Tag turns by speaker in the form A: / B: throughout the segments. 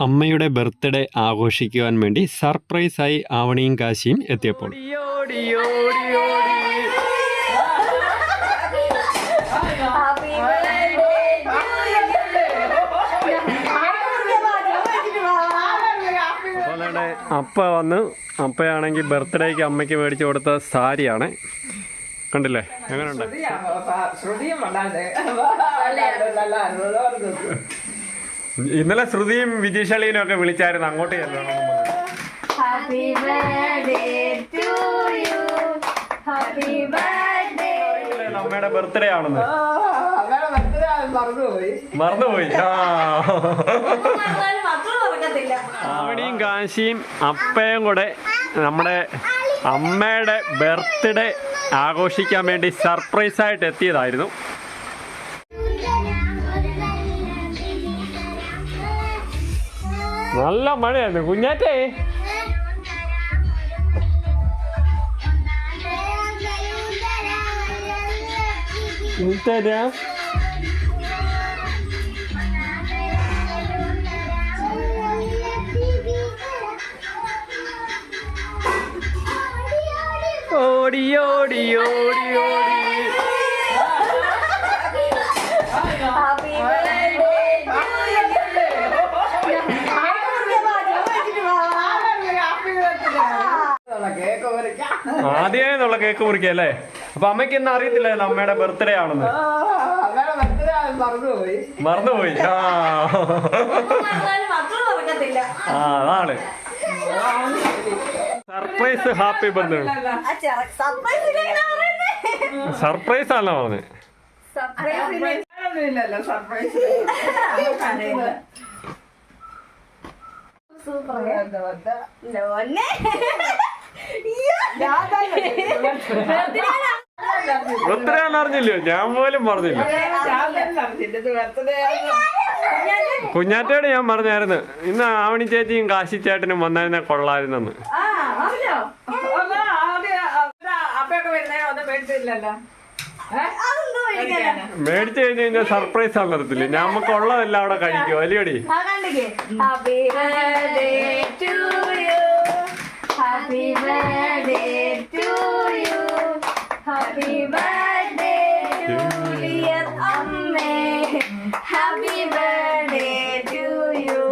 A: അമ്മയുടെ ബർത്ത്ഡേ ആഘോഷിക്കുവാൻ വേണ്ടി സർപ്രൈസായി ആവണിയും കാശിയും എത്തിയപ്പോൾ. അപ്പ വന്ന് അപ്പയാണെങ്കിൽ ബർത്ത്ഡേക്ക് അമ്മയ്ക്ക് മേടിച്ചു കൊടുത്ത സാരിയാണ്. കണ്ടില്ലേ? എങ്ങനെയുണ്ട്? ഇന്നലെ ശ്രുതിയും വിജീഷളീനും ഒക്കെ വിളിച്ചായിരുന്നു അങ്ങോട്ട് ചെല്ലണം
B: Happy birthday to you. Happy birthday.
A: അമ്മയുടെ ബർത്ത്ഡേ ആണെന്ന്
C: മറന്നുപോയി.
A: ആവണിയും കാശിയും അപ്പയും കൂടെ നമ്മുടെ അമ്മയുടെ ബർത്ത്ഡേ ആഘോഷിക്കാൻ വേണ്ടി സർപ്രൈസായിട്ട് എത്തിയതായിരുന്നു നല്ല മഴയായിരുന്നു. കുഞ്ഞാറ്റേ. തരാം ഓടി ഓടി ഓടി ഓടി. ആദ്യമേ എന്നുള്ള കേക്ക് മുറിക്കല്ലേ അപ്പൊ അമ്മയ്ക്ക് ഇന്ന് അറിയത്തില്ലായിരുന്നു അമ്മയുടെ ബർത്ത്ഡേ ആണെന്ന്.
C: മറന്നുപോയി.
A: ആ. ആ അതാണ്. സർപ്രൈസ് ഹാപ്പി ബർത്ത്ഡേ സർപ്രൈസ് ആണോ പറഞ്ഞത്
B: Surprise. ഇല്ല.
C: ഒന്നുമില്ലല്ലോ സർപ്രൈസ്
B: Super ആ. ലോന്നെ.
A: ബർത്ത്ഡേ ആണെന്ന് അറിഞ്ഞില്ലയോ ഞാൻ പോലും പറഞ്ഞില്ല കുഞ്ഞാറ്റയോട് ഞാൻ പറഞ്ഞായിരുന്നു ഇന്ന് ആവണി ചേച്ചിയും കാശി ചേട്ടനും വന്നായിരുന്നെ കൊള്ളായിരുന്നെന്ന്? മേടിച്ചു കഴിഞ്ഞു കഴിഞ്ഞാൽ സർപ്രൈസ് ആണെന്ന് ഞാൻ നമുക്ക് ഉള്ളതെല്ലാം അവിടെ കഴിക്കും അല്ലയോടി?
B: Happy birthday to you. Happy birthday to dear അമ്മേ. Happy birthday to you.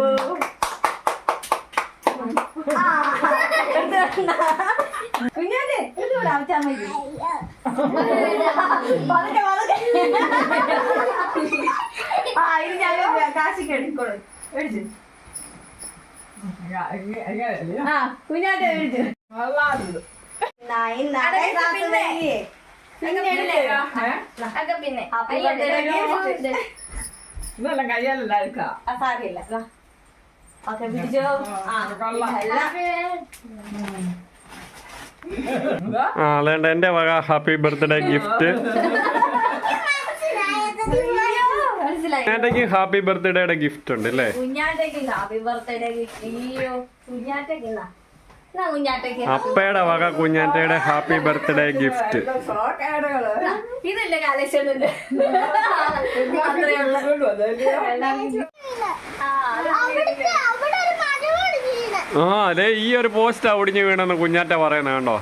B: കുഞ്ഞാറ്റേ, ഇതുകൂടെ അമച്ചാ മതി. പതുക്കെ, പതുക്കെ. ആ ഇത് ഞങ്ങൾ കാശിക്ക് എടുക്കോളൂ മേടിച്ചു ആ കുഞ്ഞാറ്റ മേടിച്ചു പിന്നെ.
C: ഇതെല്ലാം കയ്യാലല്ല എടുക്കാം
B: സാരിയില്ല ഓക്കെ പിടിച്ചോ? ആ
A: അതേണ്ട എന്റെ വക ഹാപ്പി ബർത്ത്ഡേ ഗിഫ്റ്റ്.
B: മനസ്സിലായി.
A: കുഞ്ഞാറ്റയ്ക്ക് ഹാപ്പി ബർത്ത്ഡേയുടെ ഗിഫ്റ്റ് ഉണ്ട് അല്ലേ?
B: കുഞ്ഞാറ്റയ്ക്ക് ഹാപ്പി ബർത്ത്ഡേ അയ്യോ കുഞ്ഞാറ്റയ്ക്ക്
A: അപ്പയുടെ വക കുഞ്ഞാറ്റയുടെ ഹാപ്പി ബർത്ത്ഡേ ഗിഫ്റ്റ്.
B: ഇതല്ലേ ആ,
A: അതെ ഈ ഒരു പോസ്റ്റ് ഒടിഞ്ഞു വീണെന്ന് കുഞ്ഞാറ്റ പറയുന്നത് കണ്ടോ?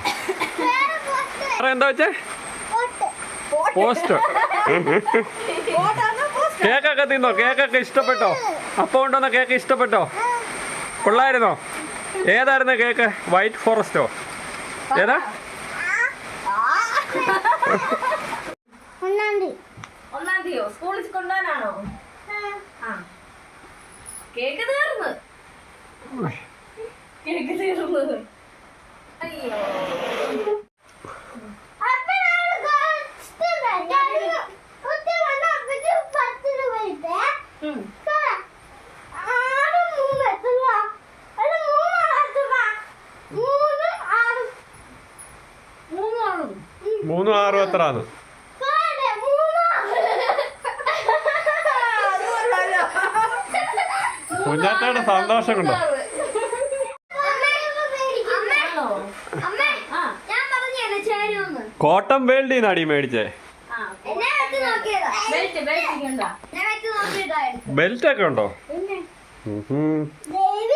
A: വേറെ എന്താ വെച്ചേ? പോസ്റ്റ് കേക്കൊക്കെ തിന്നോ? കേക്കൊക്കെ ഇഷ്ടപ്പെട്ടോ? അപ്പം കൊണ്ടുവന്ന കേക്ക് ഇഷ്ടപ്പെട്ടോ? കൊള്ളായിരുന്നോ? ഏതായിരുന്നു കേക്ക്? വൈറ്റ് ഫോറസ്റ്റോ ഏതാ?
B: ഒന്നാം തീയോ സ്കൂളിൽ കൊണ്ടുപോകാനാണോ? ആ. കേക്ക് തീർന്ന്. കേക്ക് തീർന്ന്. അയ്യോ.
A: എത്രയാണ് കുഞ്ഞാറ്റയുടെ സന്തോഷം കൊണ്ടോ കോട്ടൺ വേൾഡിൽ നിന്നാടി മേടിച്ചേ?
B: ബെൽറ്റ് ബെൽറ്റ്
A: ബെൽറ്റ് ഒക്കെ ഉണ്ടോ.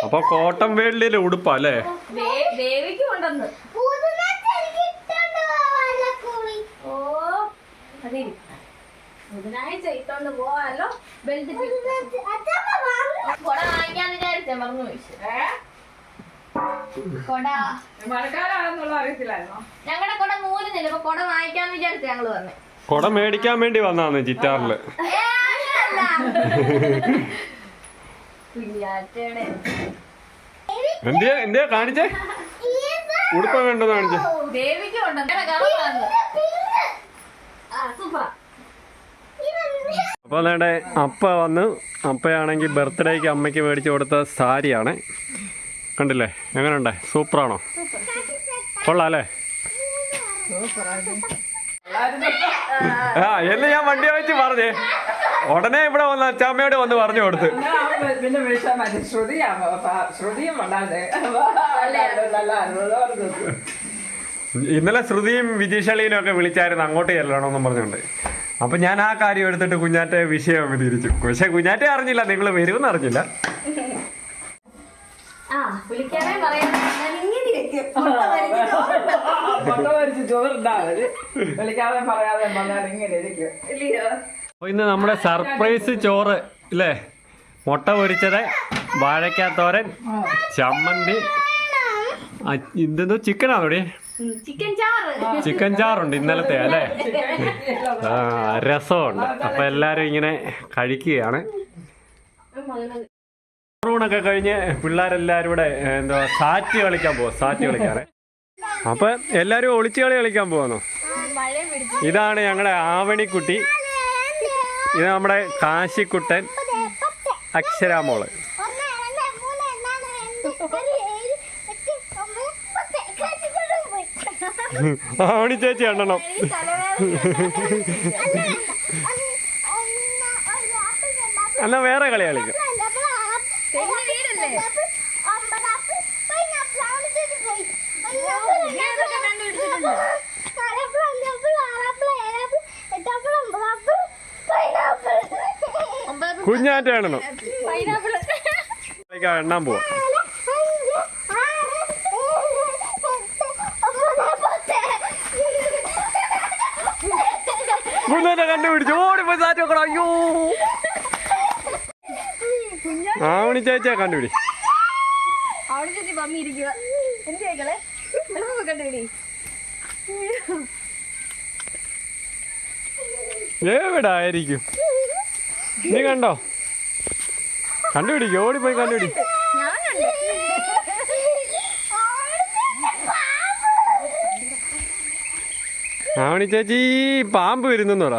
A: അപ്പൊ കോട്ടൺ വേളിയിലെ ഉടുപ്പാ
B: അതിരി ബുധനാഴ്ച ഇട്ടോണ്ട് പോവാലോ ബെൽറ്റ് കൊട വാങ്ങിക്കാൻ വിചാരിച്ചേ മറന്നു ചോദിച്ചു കൊട.
C: മഴക്കാലാണെന്നുള്ള അറിയത്തില്ലായിരുന്നോ?
B: ഞങ്ങളുടെ കൊട അപ്പൊ കൊട വാങ്ങിക്കാൻ വിചാരിച്ചു ഞങ്ങൾ വന്നേ.
A: കൊട മേടിക്കാൻ വേണ്ടി വന്നാന്ന്
B: ചിറ്റാറിൽ.
A: എന്തിയാ എന്തിയാ കാണിച്ചേ? ഉടുപ്പ വേണ്ടോ കാണിച്ചേ.
B: ദേവിക്ക്
A: അപ്പോൾ നേടെ അപ്പ വന്ന് അപ്പയാണെങ്കിൽ ബർത്ത്ഡേക്ക് അമ്മയ്ക്ക് മേടിച്ചു കൊടുത്ത സാരിയാണ്. കണ്ടില്ലേ? എങ്ങനെയുണ്ട്? സൂപ്പറാണോ? കൊള്ളാം അല്ലേ ആ എന്ന് ഞാൻ വണ്ടി വെച്ച് പറഞ്ഞേ. ഉടനെ ഇവിടെ വന്ന അച്ചാമ്മയോട് വന്ന് പറഞ്ഞു കൊടുത്ത്.
C: മതി. ശ്രുതിയാ
A: ഇന്നലെ ശ്രുതിയും വിജീഷളീനും ഒക്കെ വിളിച്ചായിരുന്നു അങ്ങോട്ട് ചെല്ലണമെന്നും പറഞ്ഞുകൊണ്ട്. അപ്പൊ ഞാൻ ആ കാര്യം എടുത്തിട്ട് കുഞ്ഞാറ്റെ വിഷയം തിരിച്ചു പക്ഷെ കുഞ്ഞാറ്റെ അറിഞ്ഞില്ല നിങ്ങൾ വരുമെന്ന് അറിഞ്ഞില്ല. ഇന്ന് നമ്മുടെ സർപ്രൈസ് ചോറ് ഇല്ലേ? മുട്ട പൊരിച്ചത് വാഴക്കാത്തോരൻ ചമ്മന്തി. അ- ഇതെന്തോ ചിക്കനാണോടി
B: ഉം, ചിക്കൻ ചാറ്.
A: ചിക്കൻ ചാറുണ്ട് ഇന്നലത്തെ അല്ലേ? ആ രസമുണ്ട്. അപ്പൊ എല്ലാരും ഇങ്ങനെ കഴിക്കുകയാണ്. ഒക്കെ കഴിഞ്ഞ് പിള്ളേരെല്ലാരും കൂടെ എന്തോ എന്താ സാറ്റ് കളിക്കാൻ പോവാ സാറ്റ് കളിക്കാറ് അപ്പൊ എല്ലാരും ഒളിച്ചു കളി കളിക്കാൻ പോവാന്നോ? ഇതാണ് ഞങ്ങളുടെ ആവണിക്കുട്ടി. ഇത് നമ്മുടെ കാശിക്കുട്ടൻ അക്ഷരാമോൾ. ആവണി ചേച്ചി എണ്ണണം. അല്ല വേറെ കളി കളിക്കും. കുഞ്ഞാറ്റ എണ്ണണം. കളിക്കാൻ എണ്ണാൻ പോവാ. കുഞ്ഞാറ്റ കണ്ടുപിടിച്ചു ഓടിപ്പോയി സാറ്റ് വെക്കണം? അയ്യോ. ആവണി ചേച്ചിയാ കണ്ടുപിടി.
B: അവിടെ ചേച്ചി പമ്മി ഇരിക്കുക. എന്ത് ചോദിക്കളെ കണ്ടുപിടി.
A: എവിടായിരിക്കും? നീ കണ്ടോ? കണ്ടുപിടിക്കും ഓടിപ്പോയി കണ്ടുപിടി. ആവണി ചേച്ചി പാമ്പ് വരുന്നെന്ന് പറ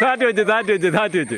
A: താറ്റ് വെച്ച് താറ്റ് വെച്ച് താറ്റ് വെച്ച്.